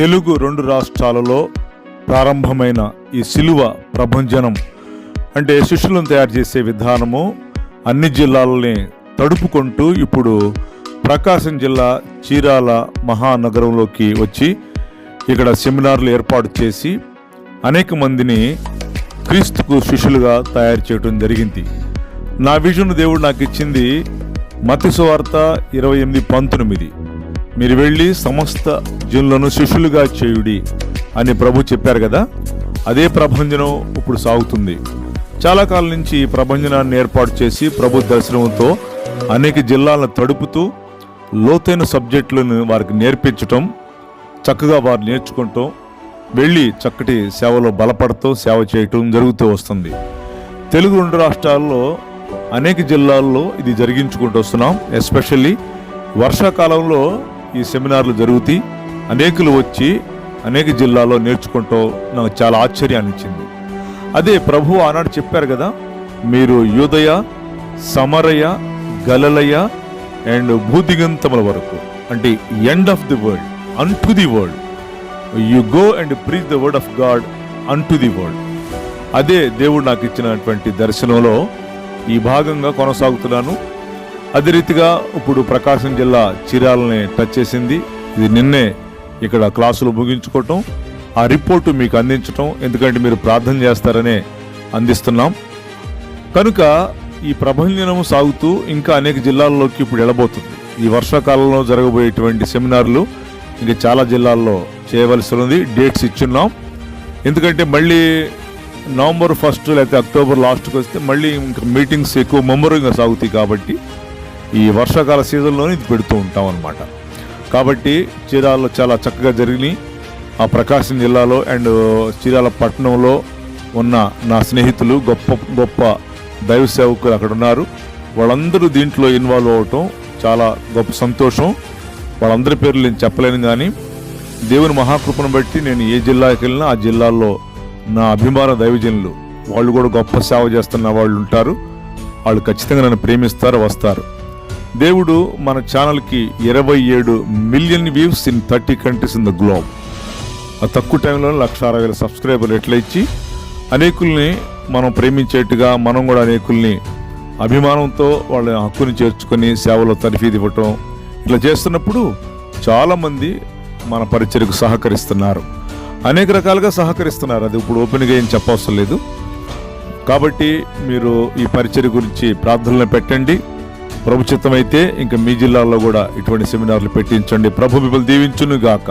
తెలుగు రెండు రాష్ట్రాలలో ప్రారంభమైన ఈ సిలువ ప్రభంజనం అంటే శిష్యులను తయారు చేసే విధానము అన్ని జిల్లాలని తడుపుకుంటూ ఇప్పుడు ప్రకాశం జిల్లా చీరాల మహానగరంలోకి వచ్చి ఇక్కడ సెమినార్లు ఏర్పాటు చేసి అనేక మందిని క్రీస్తుకు శిష్యులుగా తయారు చేయడం జరిగింది. నా విజన్ దేవుడు నాకు ఇచ్చింది మతి సువార్త ఇరవై ఎనిమిది పంతొమ్మిది. మీరు వెళ్ళి సమస్త జనులను శిష్యులుగా చేయుడి అని ప్రభు చెప్పారు కదా? అదే ప్రభంజనం ఇప్పుడు సాగుతుంది. చాలా కాలం నుంచి ఈ ప్రభంజనాన్ని ఏర్పాటు చేసి ప్రభు దర్శనంతో అనేక జిల్లాలను తడుపుతూ లోతైన సబ్జెక్టులను వారికి నేర్పించటం చక్కగా వారు నేర్చుకుంటాం వెళ్ళి చక్కటి సేవలో బలపడుతూ సేవ చేయటం జరుగుతూ వస్తుంది. తెలుగు రెండు రాష్ట్రాల్లో అనేక జిల్లాల్లో ఇది జరిగించుకుంటూ వస్తున్నాం. ఎస్పెషల్లీ వర్షాకాలంలో ఈ సెమినార్లు జరుగుతాయి అనేకులు వచ్చి అనేక జిల్లాల్లో నేర్చుకుంటూ నాకు చాలా ఆశ్చర్యాన్ని ఇచ్చింది అదే ప్రభు ఆనాడు చెప్పారు కదా మీరు యూదయ సమరయ గలలయ అండ్ భూదిగంతముల వరకు అంటే end of the world unto the world you go and preach the word of God unto the world అదే దేవుడు నాకు ఇచ్చినటువంటి దర్శనంలో ఈ భాగంగా కొనసాగుతున్నాను. అదే రీతిగా ఇప్పుడు ప్రకాశం జిల్లా చీరాలని టచ్ చేసింది. ఇది నిన్నే ఇక్కడ క్లాసులు ముగించుకోవటం ఆ రిపోర్టు మీకు అందించటం ఎందుకంటే మీరు ప్రార్థన చేస్తారనే అందిస్తున్నాం. కనుక ఈ ప్రభంజనం సాగుతూ ఇంకా అనేక జిల్లాల్లోకి ఇప్పుడు వెళ్ళబోతుంది ఈ వర్షాకాలంలో జరగబోయేటువంటి సెమినార్లు ఇంకా చాలా జిల్లాల్లో చేయవలసి ఉంది డేట్స్ ఇచ్చున్నాం. ఎందుకంటే మళ్ళీ నవంబర్ ఫస్ట్ లేకపోతే అక్టోబర్ లాస్ట్కి వస్తే మళ్ళీ ఇంకా మీటింగ్స్ ఎక్కువ ముమ్మరంగా సాగుతాయి కాబట్టి ఈ వర్షాకాల సీజన్లోనే ఇది పెడుతూ ఉంటాం అనమాట కాబట్టి చీరాల్లో చాలా చక్కగా జరిగినాయి. ఆ ప్రకాశం జిల్లాలో అండ్ చీరాల పట్టణంలో ఉన్న నా స్నేహితులు గొప్ప గొప్ప దైవ సేవకులు అక్కడ ఉన్నారు. వాళ్ళందరూ దీంట్లో ఇన్వాల్వ్ అవటం చాలా గొప్ప సంతోషం. వాళ్ళందరి పేర్లు నేను చెప్పలేను కానీ దేవుని మహాకృపను బట్టి నేను ఏ జిల్లాకి వెళ్ళినా ఆ జిల్లాల్లో నా అభిమాన దైవజనులు వాళ్ళు కూడా గొప్ప సేవ చేస్తున్న వాళ్ళు ఉంటారు. వాళ్ళు ఖచ్చితంగా నన్ను ప్రేమిస్తారు వస్తారు. దేవుడు మన ఛానల్కి ఇరవై ఏడు million views in thirty countries in the globe. ఆ తక్కువ టైంలో లక్ష అరవై వేల సబ్స్క్రైబర్లు ఎట్లా ఇచ్చి అనేకుల్ని మనం ప్రేమించేట్టుగా మనం కూడా అనేకుల్ని అభిమానంతో వాళ్ళ హక్కుని చేర్చుకొని సేవలో తరఫీదు ఇవ్వటం ఇట్లా చేస్తున్నప్పుడు చాలామంది మన పరిచయకు సహకరిస్తున్నారు. అనేక రకాలుగా సహకరిస్తున్నారు. అది ఇప్పుడు ఓపెన్గా ఏం చెప్పవసరం లేదు. కాబట్టి మీరు ఈ పరిచయ గురించి ప్రార్థనలు పెట్టండి. ప్రభు అయితే ఇంకా మీ జిల్లాలో కూడా ఇటువంటి సెమినార్లు పెట్టించండి. ప్రభు మిమ్మల్ని దీవించును గాక